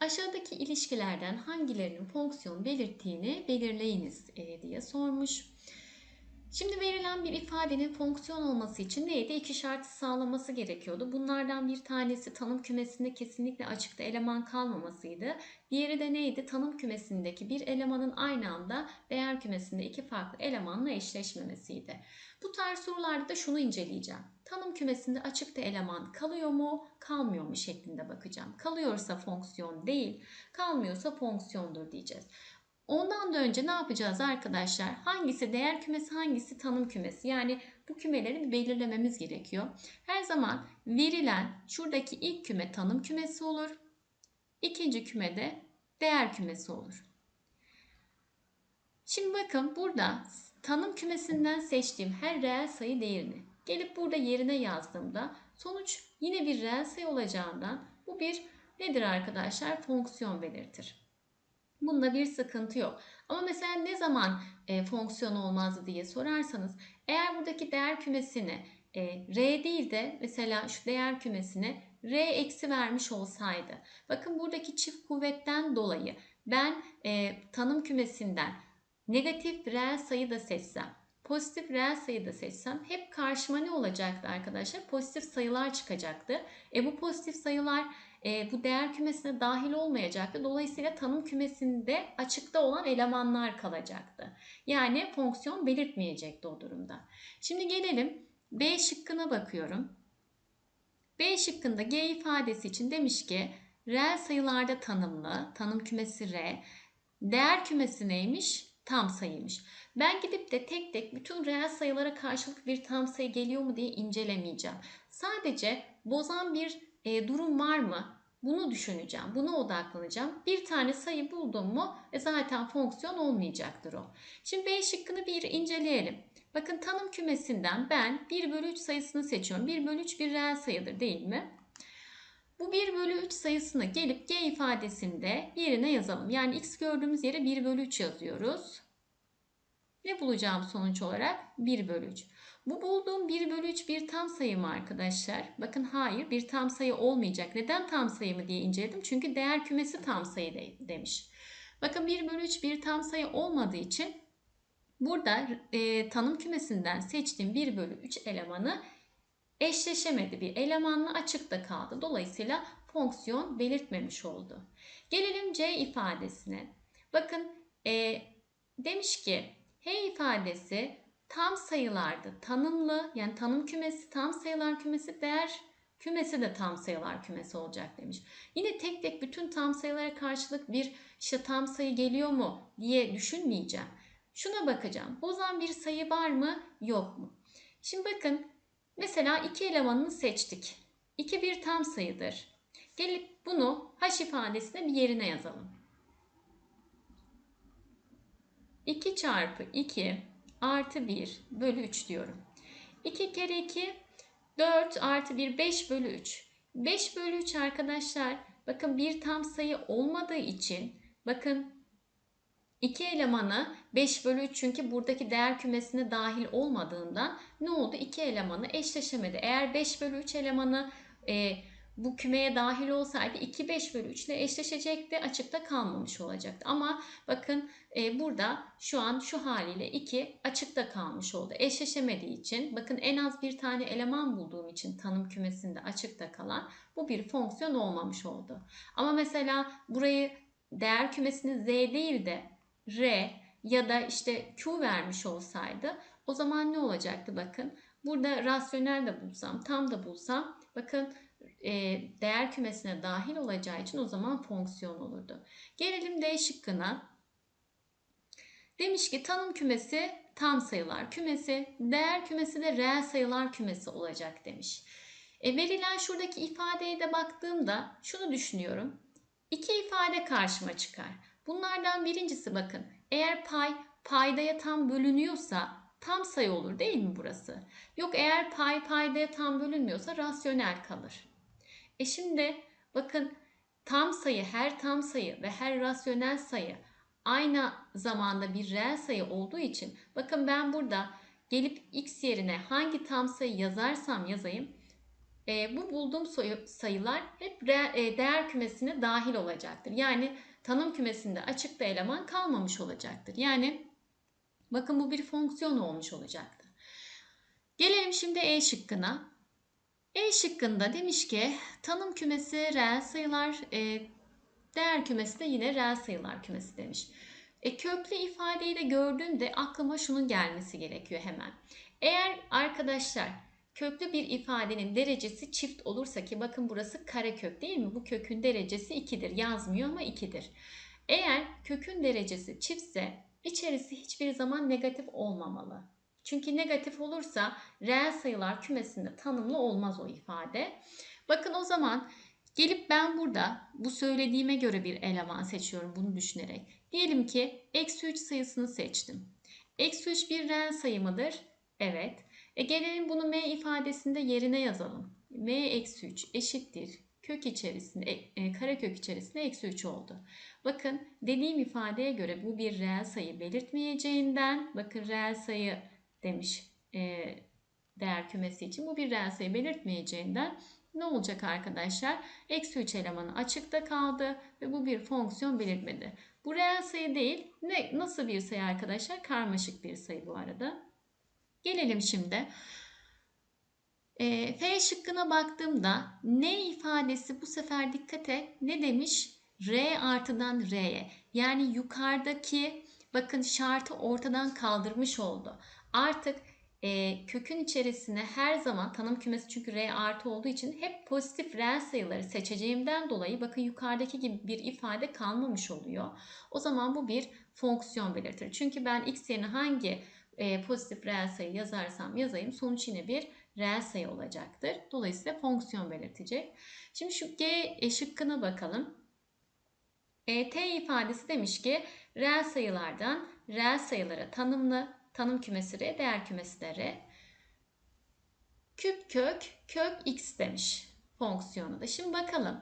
Aşağıdaki ilişkilerden hangilerinin fonksiyon belirttiğini belirleyiniz e, diye sormuş. Şimdi verilen bir ifadenin fonksiyon olması için neydi? İki şartı sağlaması gerekiyordu. Bunlardan bir tanesi tanım kümesinde kesinlikle açıkta eleman kalmamasıydı. Diğeri de neydi? Tanım kümesindeki bir elemanın aynı anda değer kümesinde iki farklı elemanla eşleşmemesiydi. Bu tarz sorularda da şunu inceleyeceğim. Tanım kümesinde açıkta eleman kalıyor mu, kalmıyor mu şeklinde bakacağım. Kalıyorsa fonksiyon değil, kalmıyorsa fonksiyondur diyeceğiz. Ondan da önce ne yapacağız arkadaşlar? Hangisi değer kümesi, hangisi tanım kümesi? Yani bu kümeleri belirlememiz gerekiyor. Her zaman verilen şuradaki ilk küme tanım kümesi olur. İkinci küme de değer kümesi olur. Şimdi bakın burada tanım kümesinden seçtiğim her reel sayı değerini gelip burada yerine yazdığımda sonuç yine bir reel sayı olacağından bu bir nedir arkadaşlar? Fonksiyon belirtir. Bunda bir sıkıntı yok. Ama mesela ne zaman e, fonksiyon olmazdı diye sorarsanız eğer buradaki değer kümesini e, R değil de mesela şu değer kümesine R eksi vermiş olsaydı. Bakın buradaki çift kuvvetten dolayı ben e, tanım kümesinden negatif reel sayı da seçsem pozitif reel sayı da seçsem hep karşıma ne olacaktı arkadaşlar? Pozitif sayılar çıkacaktı. E bu pozitif sayılar e, bu değer kümesine dahil olmayacaktı. Dolayısıyla tanım kümesinde açıkta olan elemanlar kalacaktı. Yani fonksiyon belirtmeyecekti o durumda. Şimdi gelelim B şıkkına bakıyorum. B şıkkında G ifadesi için demiş ki reel sayılarda tanımlı, tanım kümesi R, değer kümesi neymiş? Tam sayıymış. Ben gidip de tek tek bütün reel sayılara karşılık bir tam sayı geliyor mu diye incelemeyeceğim. Sadece bozan bir e, durum var mı? Bunu düşüneceğim. Buna odaklanacağım. Bir tane sayı buldum mu e zaten fonksiyon olmayacaktır o. Şimdi B şıkkını bir inceleyelim. Bakın tanım kümesinden ben 1 bölü 3 sayısını seçiyorum. 1 bölü 3 bir reel sayıdır değil mi? Bu 1 bölü 3 sayısını gelip G ifadesinde yerine yazalım. Yani x gördüğümüz yere 1 bölü 3 yazıyoruz. Ne bulacağım sonuç olarak? 1 bölü 3. Bu bulduğum 1 bölü 3 bir tam sayı mı arkadaşlar? Bakın hayır bir tam sayı olmayacak. Neden tam sayı mı diye inceledim. Çünkü değer kümesi tam sayı de, demiş. Bakın 1 bölü 3 bir tam sayı olmadığı için burada e, tanım kümesinden seçtiğim 1 bölü 3 elemanı eşleşemedi. Bir elemanla açıkta kaldı. Dolayısıyla fonksiyon belirtmemiş oldu. Gelelim C ifadesine. Bakın e, demiş ki H ifadesi tam sayılardı. Tanımlı yani tanım kümesi tam sayılar kümesi değer kümesi de tam sayılar kümesi olacak demiş. Yine tek tek bütün tam sayılara karşılık bir işte tam sayı geliyor mu diye düşünmeyeceğim. Şuna bakacağım. Bozan bir sayı var mı yok mu? Şimdi bakın mesela iki elemanını seçtik. 2 bir tam sayıdır. Gelip bunu h ifadesine bir yerine yazalım. 2 çarpı 2 artı 1 bölü 3 diyorum. 2 kere 2 4 artı 1 5 bölü 3. 5 bölü 3 arkadaşlar bakın bir tam sayı olmadığı için bakın 2 elemanı 5 bölü 3 çünkü buradaki değer kümesine dahil olmadığından ne oldu? 2 elemanı eşleşemedi. Eğer 5 bölü 3 elemanı e, bu kümeye dahil olsaydı 2 5 bölü 3 ile eşleşecekti. Açıkta kalmamış olacaktı. Ama bakın e, burada şu an şu haliyle 2 açıkta kalmış oldu. Eşleşemediği için bakın en az bir tane eleman bulduğum için tanım kümesinde açıkta kalan bu bir fonksiyon olmamış oldu. Ama mesela burayı değer kümesini Z değil de R ya da işte Q vermiş olsaydı o zaman ne olacaktı bakın. Burada rasyonel de bulsam, tam da bulsam bakın e, değer kümesine dahil olacağı için o zaman fonksiyon olurdu. Gelelim D şıkkına. Demiş ki tanım kümesi tam sayılar kümesi, değer kümesi de reel sayılar kümesi olacak demiş. E, verilen şuradaki ifadeye de baktığımda şunu düşünüyorum. İki ifade karşıma çıkar. Bunlardan birincisi bakın eğer pay paydaya tam bölünüyorsa tam sayı olur değil mi burası? Yok eğer pay paydaya tam bölünmüyorsa rasyonel kalır. E şimdi bakın tam sayı, her tam sayı ve her rasyonel sayı aynı zamanda bir reel sayı olduğu için bakın ben burada gelip x yerine hangi tam sayı yazarsam yazayım e, bu bulduğum sayılar hep re- e, değer kümesine dahil olacaktır. Yani tanım kümesinde açıkta eleman kalmamış olacaktır. Yani bakın bu bir fonksiyon olmuş olacaktır. Gelelim şimdi E şıkkına. E şıkkında demiş ki tanım kümesi reel sayılar, e, değer kümesi de yine reel sayılar kümesi demiş. E, köklü ifadeyi de gördüğümde aklıma şunun gelmesi gerekiyor hemen. Eğer arkadaşlar köklü bir ifadenin derecesi çift olursa ki bakın burası karekök değil mi? Bu kökün derecesi 2'dir. Yazmıyor ama 2'dir. Eğer kökün derecesi çiftse içerisi hiçbir zaman negatif olmamalı. Çünkü negatif olursa reel sayılar kümesinde tanımlı olmaz o ifade. Bakın o zaman gelip ben burada bu söylediğime göre bir eleman seçiyorum bunu düşünerek. Diyelim ki eksi 3 sayısını seçtim. Eksi 3 bir reel sayı mıdır? Evet. E gelelim bunu m ifadesinde yerine yazalım. m eksi 3 eşittir. Kök içerisinde, e, e, karekök içerisinde eksi 3 oldu. Bakın dediğim ifadeye göre bu bir reel sayı belirtmeyeceğinden, bakın reel sayı demiş e, değer kümesi için bu bir reel sayı belirtmeyeceğinden ne olacak arkadaşlar? Eksi 3 elemanı açıkta kaldı ve bu bir fonksiyon belirtmedi. Bu reel sayı değil. Ne, nasıl bir sayı arkadaşlar? Karmaşık bir sayı bu arada. Gelelim şimdi. E, F şıkkına baktığımda ne ifadesi bu sefer dikkat et. Ne demiş? R artıdan R'ye. Yani yukarıdaki bakın şartı ortadan kaldırmış oldu. Artık e, kökün içerisine her zaman tanım kümesi çünkü R artı olduğu için hep pozitif reel sayıları seçeceğimden dolayı bakın yukarıdaki gibi bir ifade kalmamış oluyor. O zaman bu bir fonksiyon belirtir. Çünkü ben x yerine hangi e, pozitif reel sayı yazarsam yazayım sonuç yine bir reel sayı olacaktır. Dolayısıyla fonksiyon belirtecek. Şimdi şu G şıkkına bakalım. E, T ifadesi demiş ki reel sayılardan reel sayılara tanımlı tanım kümesi R, değer kümesi de R. Küp kök, kök x demiş fonksiyonu da. Şimdi bakalım.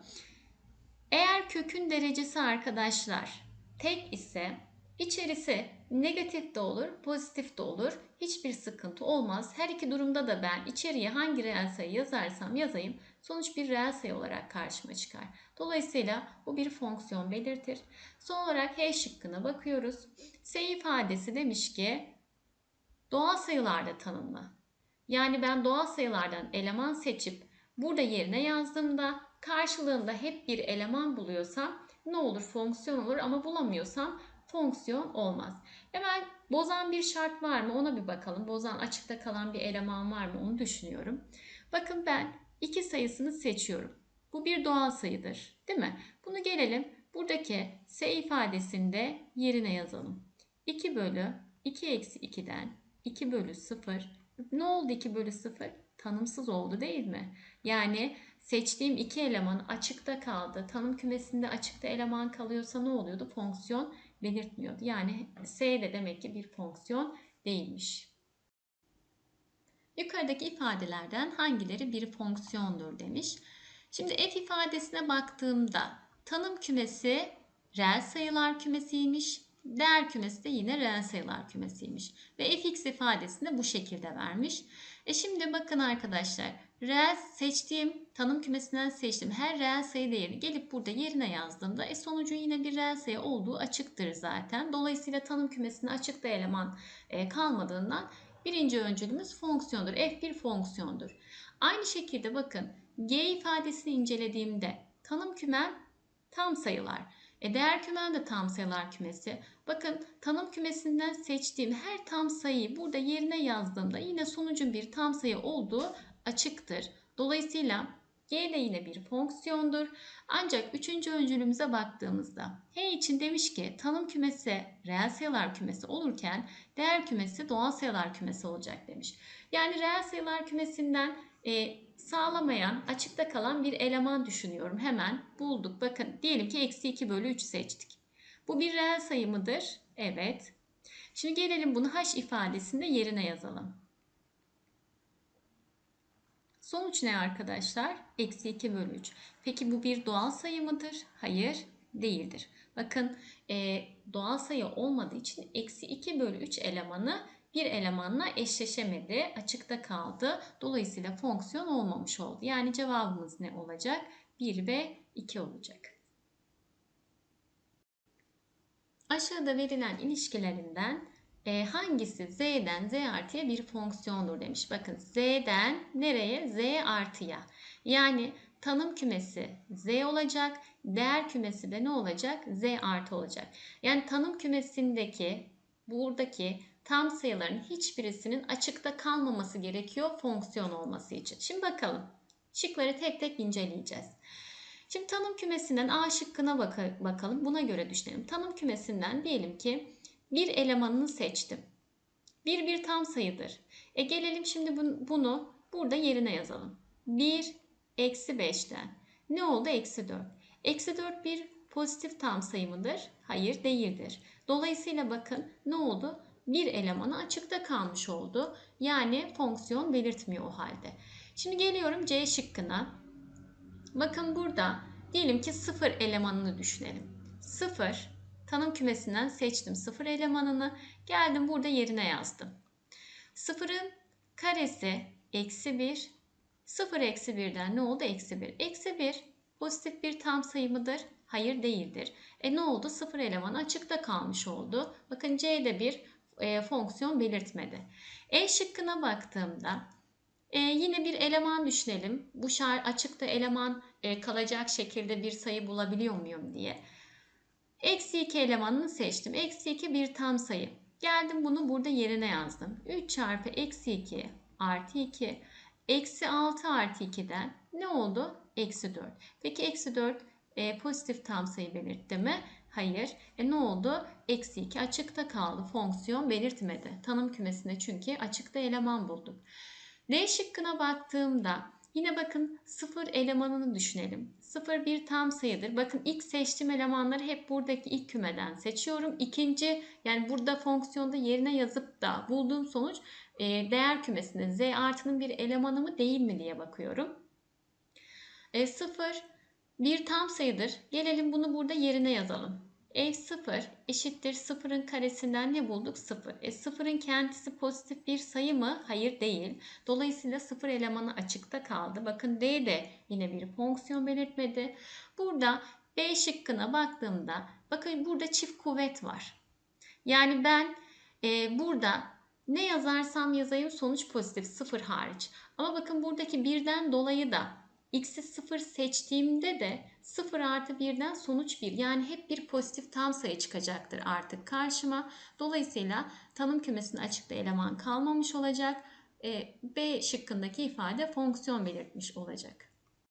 Eğer kökün derecesi arkadaşlar tek ise içerisi negatif de olur, pozitif de olur. Hiçbir sıkıntı olmaz. Her iki durumda da ben içeriye hangi reel sayı yazarsam yazayım sonuç bir reel sayı olarak karşıma çıkar. Dolayısıyla bu bir fonksiyon belirtir. Son olarak H şıkkına bakıyoruz. S ifadesi demiş ki doğal sayılarda tanımlı. Yani ben doğal sayılardan eleman seçip burada yerine yazdığımda karşılığında hep bir eleman buluyorsam ne olur fonksiyon olur ama bulamıyorsam fonksiyon olmaz. Hemen bozan bir şart var mı ona bir bakalım. Bozan açıkta kalan bir eleman var mı onu düşünüyorum. Bakın ben iki sayısını seçiyorum. Bu bir doğal sayıdır değil mi? Bunu gelelim buradaki s ifadesinde yerine yazalım. 2 bölü 2 eksi 2'den 2 bölü 0. Ne oldu 2 bölü 0? Tanımsız oldu değil mi? Yani seçtiğim iki eleman açıkta kaldı. Tanım kümesinde açıkta eleman kalıyorsa ne oluyordu? Fonksiyon belirtmiyordu. Yani S de demek ki bir fonksiyon değilmiş. Yukarıdaki ifadelerden hangileri bir fonksiyondur demiş. Şimdi f ifadesine baktığımda tanım kümesi reel sayılar kümesiymiş. Değer kümesi de yine reel sayılar kümesiymiş. Ve fx ifadesini de bu şekilde vermiş. E şimdi bakın arkadaşlar. Reel seçtiğim tanım kümesinden seçtiğim her reel sayı değeri gelip burada yerine yazdığımda e sonucu yine bir reel sayı olduğu açıktır zaten. Dolayısıyla tanım kümesinde açıkta eleman e, kalmadığından birinci öncülümüz fonksiyondur. F1 fonksiyondur. Aynı şekilde bakın G ifadesini incelediğimde tanım kümem tam sayılar. E değer kümem de tam sayılar kümesi. Bakın tanım kümesinden seçtiğim her tam sayıyı burada yerine yazdığımda yine sonucun bir tam sayı olduğu açıktır. Dolayısıyla G de yine bir fonksiyondur. Ancak üçüncü öncülümüze baktığımızda H için demiş ki tanım kümesi reel sayılar kümesi olurken değer kümesi doğal sayılar kümesi olacak demiş. Yani reel sayılar kümesinden e, sağlamayan, açıkta kalan bir eleman düşünüyorum. Hemen bulduk. Bakın diyelim ki eksi 2 bölü 3 seçtik. Bu bir reel sayı mıdır? Evet. Şimdi gelelim bunu h ifadesinde yerine yazalım. Sonuç ne arkadaşlar? Eksi 2 bölü 3. Peki bu bir doğal sayı mıdır? Hayır değildir. Bakın doğal sayı olmadığı için eksi 2 bölü 3 elemanı bir elemanla eşleşemedi, açıkta kaldı. Dolayısıyla fonksiyon olmamış oldu. Yani cevabımız ne olacak? 1 ve 2 olacak. Aşağıda verilen ilişkilerinden e, hangisi z'den z artıya bir fonksiyondur demiş. Bakın z'den nereye? z artıya. Yani tanım kümesi z olacak. Değer kümesi de ne olacak? z artı olacak. Yani tanım kümesindeki buradaki tam sayıların hiçbirisinin açıkta kalmaması gerekiyor fonksiyon olması için. Şimdi bakalım. Şıkları tek tek inceleyeceğiz. Şimdi tanım kümesinden A şıkkına bak bakalım. Buna göre düşünelim. Tanım kümesinden diyelim ki bir elemanını seçtim. Bir bir tam sayıdır. E gelelim şimdi bunu burada yerine yazalım. 1 eksi 5'ten. Ne oldu? Eksi 4. Eksi 4 bir pozitif tam sayı mıdır? Hayır değildir. Dolayısıyla bakın ne oldu? Bir elemanı açıkta kalmış oldu. Yani fonksiyon belirtmiyor o halde. Şimdi geliyorum C şıkkına. Bakın burada diyelim ki 0 elemanını düşünelim. 0 tanım kümesinden seçtim 0 elemanını. Geldim burada yerine yazdım. 0'ın karesi eksi 1. 0 eksi 1'den ne oldu? Eksi 1. Eksi 1 pozitif bir tam sayı mıdır? Hayır değildir. E ne oldu? 0 eleman açıkta kalmış oldu. Bakın C'de bir e, fonksiyon belirtmedi. E şıkkına baktığımda e, yine bir eleman düşünelim. Bu şar açıkta eleman e, kalacak şekilde bir sayı bulabiliyor muyum diye. Eksi 2 elemanını seçtim. Eksi 2 bir tam sayı. Geldim bunu burada yerine yazdım. 3 çarpı eksi 2 artı 2. Eksi 6 artı 2'den ne oldu? Eksi 4. Peki eksi 4 e, pozitif tam sayı belirtti mi? Hayır. E ne oldu? Eksi 2 açıkta kaldı. Fonksiyon belirtmedi. Tanım kümesinde çünkü açıkta eleman bulduk. D şıkkına baktığımda yine bakın sıfır elemanını düşünelim. Sıfır bir tam sayıdır. Bakın ilk seçtiğim elemanları hep buradaki ilk kümeden seçiyorum. İkinci yani burada fonksiyonda yerine yazıp da bulduğum sonuç e, değer kümesinde z artının bir elemanı mı değil mi diye bakıyorum. E, sıfır bir tam sayıdır. Gelelim bunu burada yerine yazalım. F0 eşittir 0'ın karesinden ne bulduk? 0. E 0'ın kendisi pozitif bir sayı mı? Hayır değil. Dolayısıyla 0 elemanı açıkta kaldı. Bakın D de yine bir fonksiyon belirtmedi. Burada B şıkkına baktığımda bakın burada çift kuvvet var. Yani ben e, burada ne yazarsam yazayım sonuç pozitif 0 hariç. Ama bakın buradaki birden dolayı da x'i 0 seçtiğimde de 0 artı 1'den sonuç 1. Yani hep bir pozitif tam sayı çıkacaktır artık karşıma. Dolayısıyla tanım kümesinin açıkta eleman kalmamış olacak. E, B şıkkındaki ifade fonksiyon belirtmiş olacak.